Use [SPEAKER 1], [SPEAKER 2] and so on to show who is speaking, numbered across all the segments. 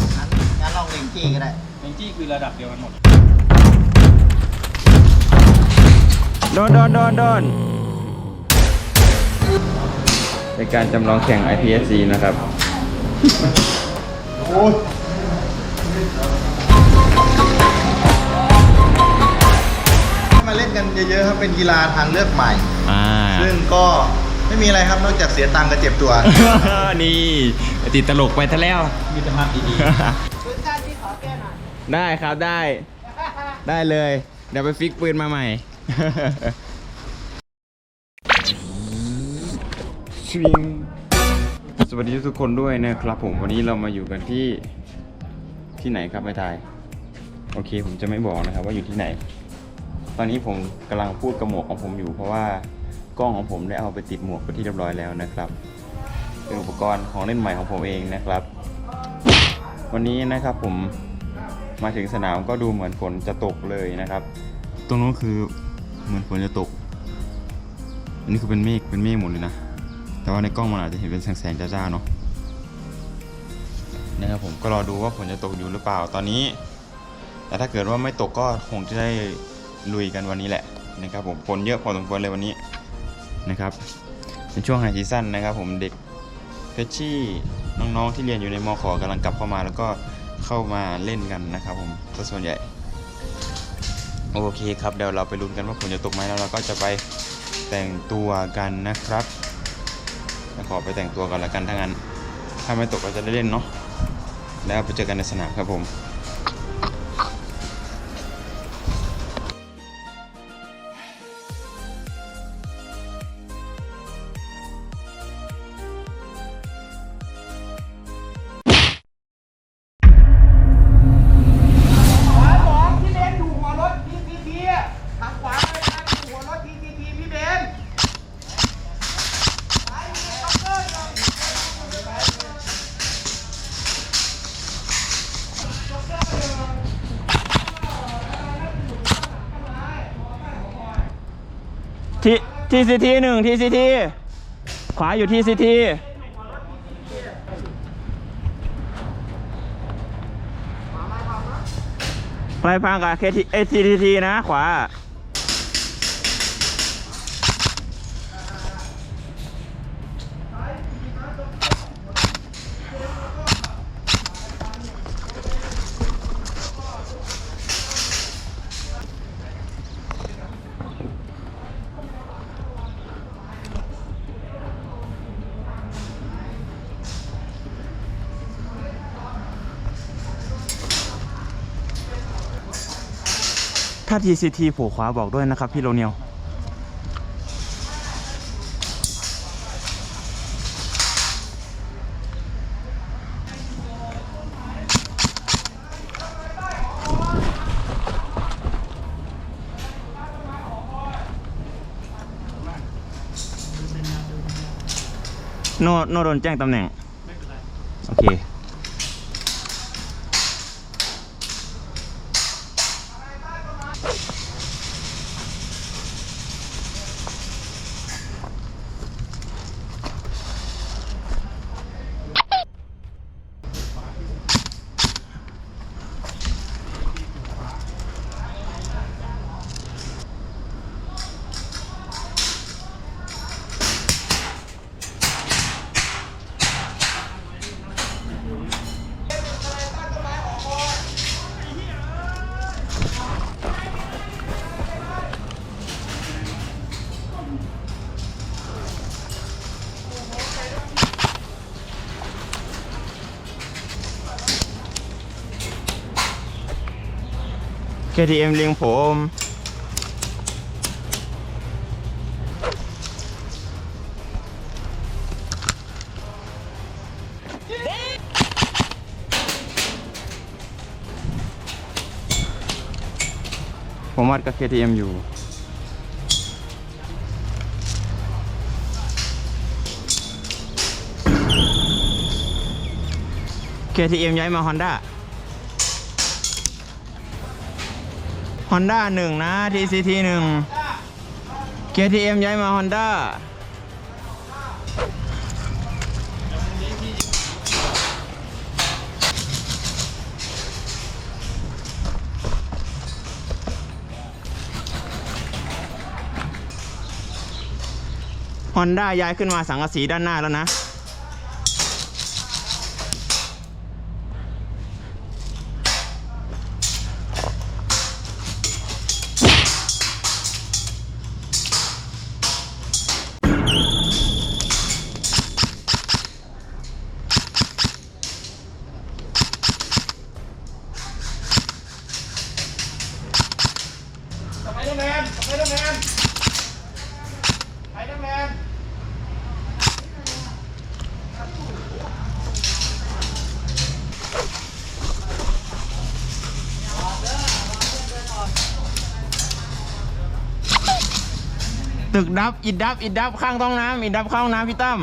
[SPEAKER 1] สั้นอะ
[SPEAKER 2] งั้นงั้นลองเล็งจี้ก็ได้
[SPEAKER 3] เมนจี้คือระดับเดียวกันหมด
[SPEAKER 1] โดนโดนโดนโดนเป็นการจำลองแข่ง IPSC นะครับ
[SPEAKER 2] มาเล่นกันเยอะๆครับเป็นกีฬาทางเลือกใหม่
[SPEAKER 1] อ่า
[SPEAKER 2] ซึ่งก็ ไม่มีอะไรครับนอกจากเสียตังค์กับเจ็บตัว
[SPEAKER 1] นี่ติดตลกไปซะแล้ว
[SPEAKER 3] มีแต่ภาพดี
[SPEAKER 1] ได้ครับได้ ได้เลย เดี๋ยวไปฟิกปืนมาใหม่ชวิงสวัสดีทุกคนด้วยนะครับผมวันนี้เรามาอยู่กันที่ที่ไหนครับไม่ทาย โอเคผมจะไม่บอกนะครับว่าอยู่ที่ไหน ตอนนี้ผมกำลังพูดกับหมวกของผมอยู่เพราะว่า กล้องของผมได้เอาไปติดหมวกไปที่เรียบร้อยแล้วนะครับ เป็นอุปกรณ์ของเล่นใหม่ของผมเองนะครับ วันนี้นะครับผมมาถึงสนามก็ดูเหมือนฝนจะตกเลยนะครับ ตรงนู้นคือเหมือนฝนจะตก อันนี้คือเป็นเมฆเป็นเมฆหมดเลยนะ แต่ว่าในกล้องมันอาจจะเห็นเป็นแสงๆจ้าๆเนาะนะครับผมก็รอดูว่าฝนจะตกอยู่หรือเปล่าตอนนี้ แต่ถ้าเกิดว่าไม่ตกก็คงจะได้ลุยกันวันนี้แหละนะครับผมฝนเยอะพอสมควรเลยวันนี้ นะครับเป็นช่วงไฮซีซั่นนะครับผมเด็กเพชชี่น้องๆที่เรียนอยู่ในมขอกำลังกลับเข้ามาแล้วก็เข้ามาเล่นกันนะครับผมซะส่วนใหญ่ โอเคครับเดี๋ยวเราไปลุ้นกันว่าฝนจะตกไหมแล้วเราก็จะไปแต่งตัวกันนะครับขอไปแต่งตัวก่อนละกันถ้างั้นถ้าไม่ตกก็จะได้เล่นเนาะแล้วไปเจอกันในสนามครับผม
[SPEAKER 4] ทีทีซี
[SPEAKER 1] ทีหนึ่งทีซีทีขวาอยู่ทีซีทีไปพังกับเคทีเอทีทีนะขวา ถ้า TCT โผล่ขวาบอกด้วยนะครับพี่โรเนียวโนโนโดนแจ้งตำแหน่ง KTM เลี้ยงผม ผมวัดกับ KTM อยู่ KTM ย้ายมา Honda Honda 1 นะ TCT 1 KTM ย้ายมา Honda ฮอนด้าย้ายขึ้นมาสังกะสีด้านหน้าแล้วนะ กดับอิดดับอิดดับข้างต้องน้ำอิดดับข้างห้องน้ำพี่ตั้ม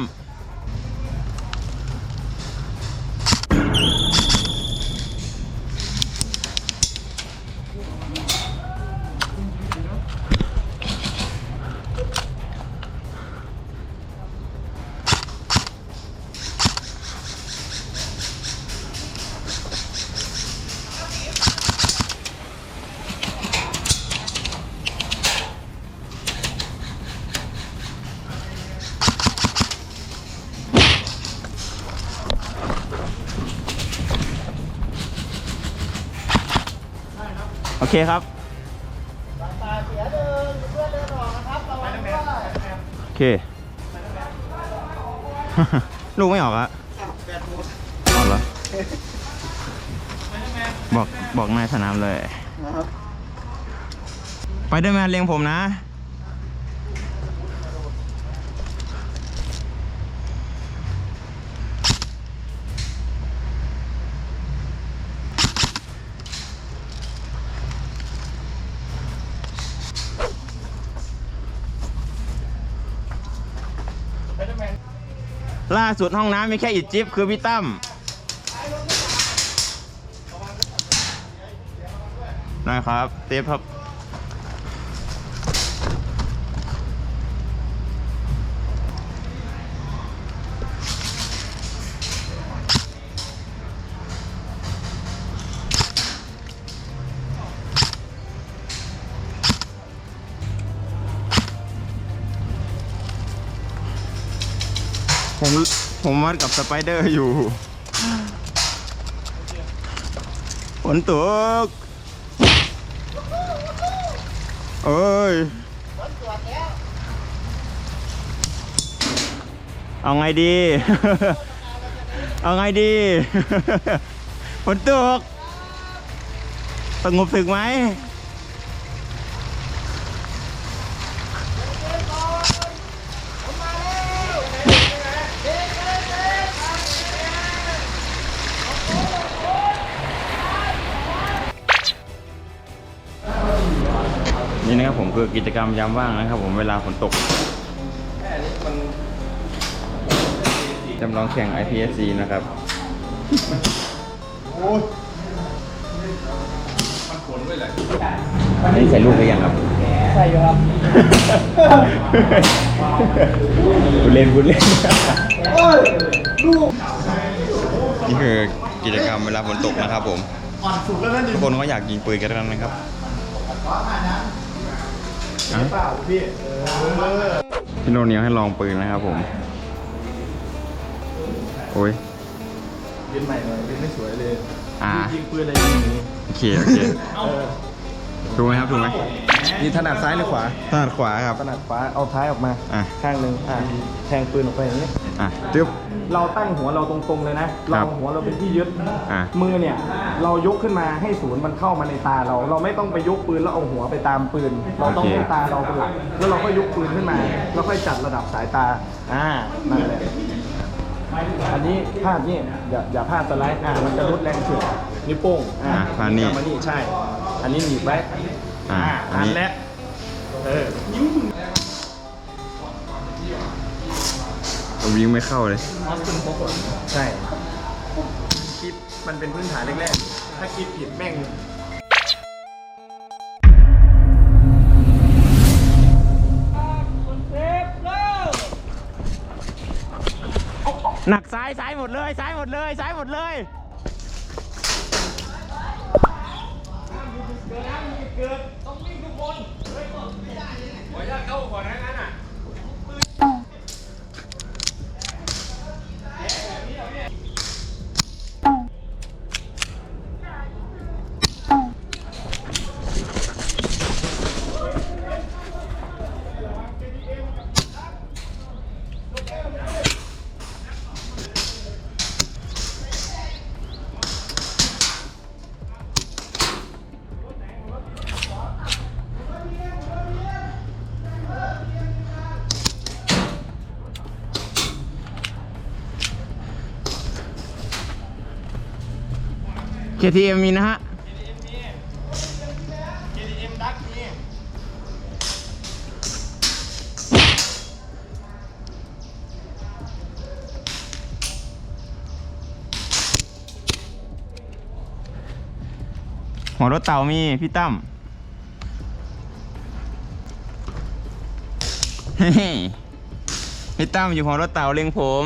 [SPEAKER 1] โอเคครับ
[SPEAKER 4] ตาเสียเดินเพื่อนเดินออกนะครับระวังด้วย
[SPEAKER 1] โอเค ลูกไม่ออกอะออกเหรอ บอกบอกนายสนามเลย ไปเดอร์แมนเลี้ยงผมนะ ล่าสุดห้องน้ำมีแค่อิดจิ๊บคือพี่ตั้มนะครับเตฟครับ ผมวัดกับสไปเดอร์อยู่ฝนตกเอ้ยเอาไงดี เอาไงดีฝนตกสงบสึกไหม นี่นะครับผมคือกิจกรรมยามว่างนะครับ ผมเวลาฝนตกจำลองแข่ง IPSC นะครับนี่ใส่ลูกไปยังครับ
[SPEAKER 4] ใช่ครับ
[SPEAKER 1] บุญเล่นบุญเล่น
[SPEAKER 4] โอ้ยลูก
[SPEAKER 1] นี่คือกิจกรรมเวลาฝนตกนะครับผม
[SPEAKER 4] อ่อนสุดแล้วนั่นดิ
[SPEAKER 1] ทุกคนก็อยากยิงปืนกันทั้งนั้นนะครับอะ
[SPEAKER 4] เปล่าพี่เออ
[SPEAKER 1] พี่โนเนียวให้ลองปืนนะครับผม โอ้ย
[SPEAKER 4] ยืนใหม่หน่อยยืนไม่สวยเลย
[SPEAKER 1] อ่า
[SPEAKER 4] ยิงปืนอะไรอย่างนี้
[SPEAKER 1] โอเค โอเค ถูกไหมครับถูกไหม
[SPEAKER 2] นี่ถนัดซ้ายหรือขวา
[SPEAKER 1] ถนัดขวาครับ
[SPEAKER 2] ถนัดขวาเอาท้ายออกมา
[SPEAKER 1] อะ
[SPEAKER 2] ข้างหนึ่งอะแทงปืนออกไปอย่างนี้
[SPEAKER 1] อะจึ๊บ
[SPEAKER 2] เราตั้งหัวเราตรงๆเลยนะ
[SPEAKER 1] ครั
[SPEAKER 2] เรา
[SPEAKER 1] บ
[SPEAKER 2] หัวเราเป็นที่ยึด
[SPEAKER 1] อะ
[SPEAKER 2] มือเนี่ย เรายกขึ้นมาให้ศูนย์มันเข้ามาในตาเรา เราไม่ต้องไปยกปืนแล้วเอาหัวไปตามปืน เราต้อง
[SPEAKER 1] โอเค
[SPEAKER 2] ให้ตาเราเป็นหลักแล้วเราก็ยกปืนขึ้นมา แล้วค่อยจัดระดับสายตา อ่า นั่นแหละ อันนี้พลาดนี่อย่าอย่าพลาดสไลด์ อ่า มันจะลดแรงฉุดนิ้วโป้ง อ่า
[SPEAKER 1] อะพลาดนี่
[SPEAKER 2] กลับมานี่ใช่ อันนี้หนีบไว้
[SPEAKER 1] อะอันนี้
[SPEAKER 2] อันแหละเออ
[SPEAKER 1] วิ่งไม่เข้าเลย
[SPEAKER 2] ใช่คลิปมันเป็นพื้นฐานแรกๆ ถ้าคลิปผิดแม่ง
[SPEAKER 1] หนักซ้ายซ้ายหมดเลยซ้ายหมดเลยซ้ายหมดเลย
[SPEAKER 3] ขออนุญาต เข้าก่อนนะงั้นอะ
[SPEAKER 1] KTM มีนะฮะ
[SPEAKER 2] KTM ดักนี่
[SPEAKER 1] หัวรถเต่ามี พี่ตั้มพี่ตั้มอยู่หัวรถเต่าเล็งผม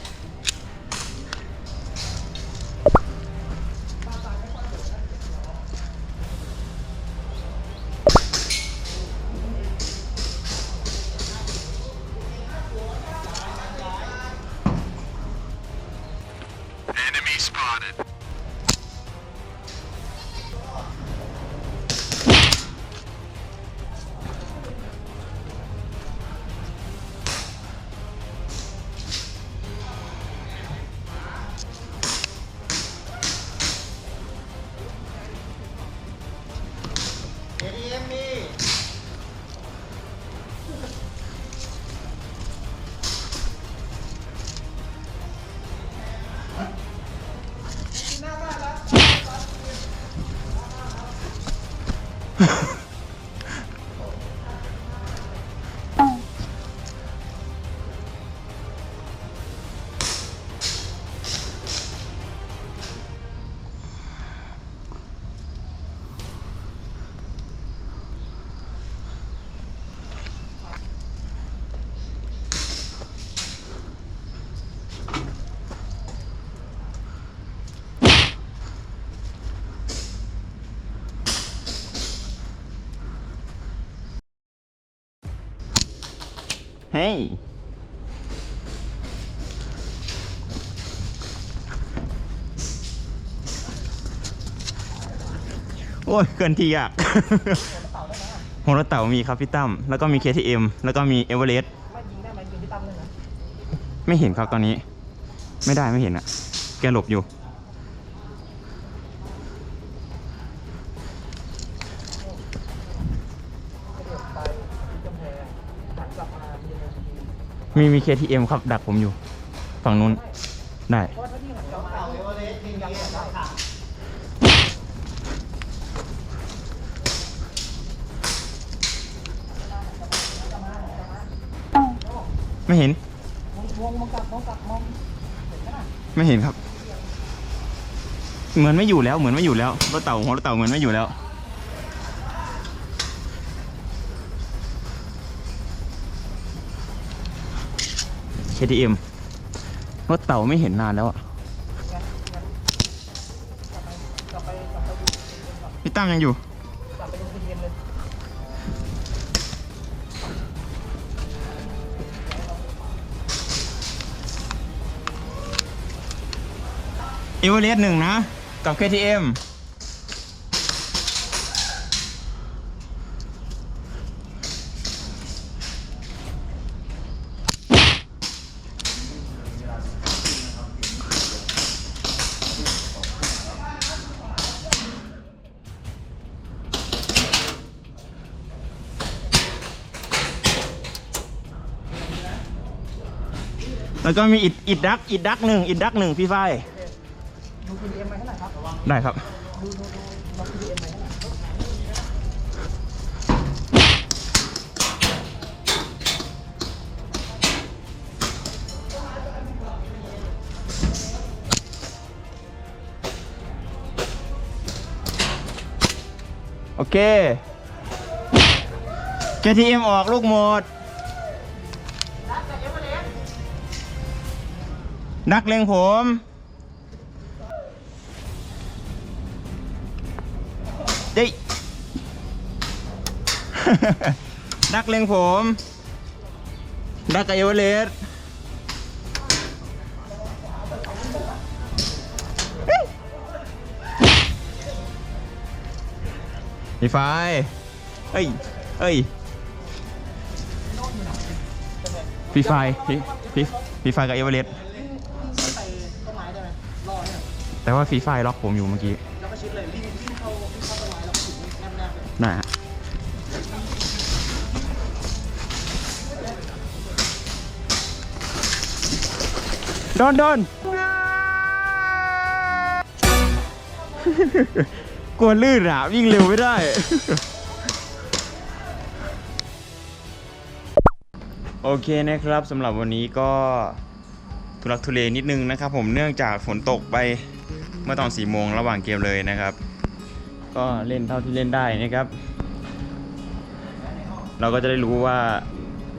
[SPEAKER 1] เฮ้ยโอ้ยเกินทีอะหัวรเต่ามีครับพี่ตั้ม แล้วก็มี KTM แล้วก็มีเอเวอเรสต์
[SPEAKER 4] ไม่เห็
[SPEAKER 1] นครับตอนนี้ ไม่ได้ไม่เห็นอะแกหลบอยู่ มีมี KTM ครับ ดักผมอยู่ ฝั่งนู้น ได้ ไม่เห็น ไม่เห็นครับ เหมือนไม่อยู่แล้ว เหมือนไม่อยู่แล้ว รถเต่าหัวรถเต่าเหมือนไม่อยู่แล้ว KTM รถเต่าไม่เห็นนานแล้วอะพี่ตั้มยังอยู่เอเวอเรสต์หนึ่งนะ กับ KTM แล้วก็มีอิดอิดดักอิดดักหนึ่งอิดดักหนึ่งพี่ฝ้าย
[SPEAKER 4] ดูพีเอ็มมาเท่าไหร่ครับ
[SPEAKER 1] ได้ครับ
[SPEAKER 4] ดูดูดูดูพีเอ็มมาเท่าไหร่
[SPEAKER 1] โอเค KTM ออกลูกหมด นักเลงผม เด้นักเลงผมดักกับเอเวเรสต์พี่ไฟเอ้ย เอ้ยพี่ไฟพี่พี่พี่ไฟกับเอเวอเรสต์ แต่ว่าฟรีไฟล็อกผมอยู่เมื่อกี้น่าฮะโดนโดนกลัวลื่นอะวิ่งเร็วไม่ได้โอเคนะครับสำหรับวันนี้ก็ทุลักทุเลนิดนึงนะครับผมเนื่องจากฝนตกไป เมื่อตอน4โมงระหว่างเกมเลยนะครับ ก็เล่นเท่าที่เล่นได้นะครับ เราก็จะได้รู้ว่า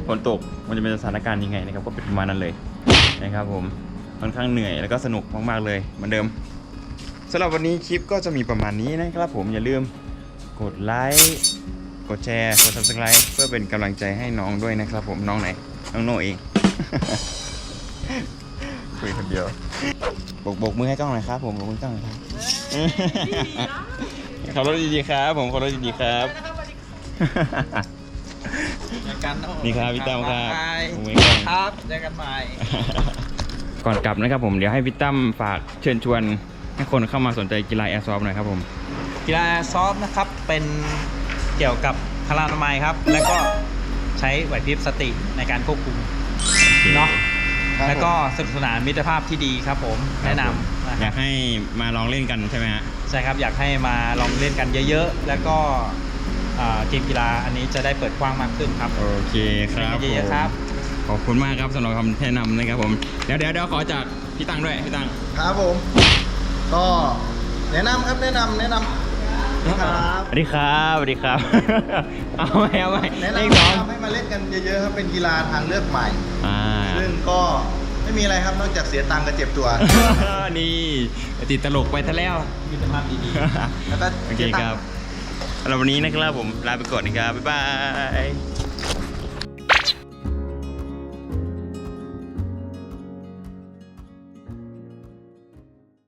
[SPEAKER 1] ฝนตกมันจะเป็นสถานการณ์ยังไงนะครับ ก็เป็นประมาณนั้นเลยนะครับผมค่อนข้างเหนื่อยแล้วก็สนุกมากๆเลยเหมือนเดิมสำหรับวันนี้คลิปก็จะมีประมาณนี้นะครับผมอย่าลืมกดไลค์กดแชร์กด subscribe เพื่อเป็นกำลังใจให้น้องด้วยนะครับผมน้องไหน น้องโนเองคุยคนเดียว บกบกมือให้กล้องหน่อยครับ ผมบกมือกล้องหน่อยครับขับรถดีๆครับ ผมขับรถดีๆครับ
[SPEAKER 3] เจอกัน
[SPEAKER 1] นี่ครับพี่ตั้มครับ
[SPEAKER 3] บ๊ายบาย
[SPEAKER 1] ผมไม่กล้อง
[SPEAKER 3] ครับเจอกันใหม่
[SPEAKER 1] ก่อนกลับนะครับผมเดี๋ยวให้พี่ตั้มฝากเชิญชวนให้คนเข้ามาสนใจกีฬาแอร์ซอฟหน่อยครับผม
[SPEAKER 3] กีฬาซอฟต์นะครับเป็นเกี่ยวกับพลานามัยครับ แล้วก็ใช้ไหวพริบสติในการควบคุมเนาะ
[SPEAKER 2] ครับ
[SPEAKER 3] แล้วก็สนุกสนานมิตรภาพที่ดีครับผมแนะนำนะ
[SPEAKER 1] อ
[SPEAKER 3] ค
[SPEAKER 1] ยา
[SPEAKER 3] รับ
[SPEAKER 1] กให้มาลองเล่นกันใช่ไหมฮะ
[SPEAKER 3] ใช่ครับอยากให้มาลองเล่นกันเยอะๆ แล้วก็อ่าเกมกีฬาอันนี้จะได้เปิดกว้างมากขึ้นครับ
[SPEAKER 1] โอเคครับ
[SPEAKER 3] เยอะๆครับ
[SPEAKER 1] ผมขอบคุณมากครับสำหรับคำแนะนำนะครับผม เดี๋ยวเดี๋ยวเดี๋ยวขอจากพี่ตั้งด้วยพี่ตั้ง
[SPEAKER 2] ครับผม ก็แนะนำครับแนะนำแนะนำครับ
[SPEAKER 1] สวัสดีครับสวัสดีครับ เอาไหมเอาไหม
[SPEAKER 2] แนะ
[SPEAKER 1] เลข
[SPEAKER 2] นำ
[SPEAKER 1] สอง
[SPEAKER 2] ทำให้มาเล่นกันเยอะๆครับเป็นกีฬาทางเลือกใหม่
[SPEAKER 1] อ่า
[SPEAKER 2] ซึ่ง ก็ไม่มีอะไรครับนอกจากเสียตังค์กับเจ็บตัว
[SPEAKER 1] นี่ติดตลกไปซะแล้ว
[SPEAKER 3] มิตรภาพดีๆ
[SPEAKER 2] แล้วก็
[SPEAKER 1] โอเคครับสำหรับวันนี้นะครับผมลาไปก่อนนะครับ บ๊ายบาย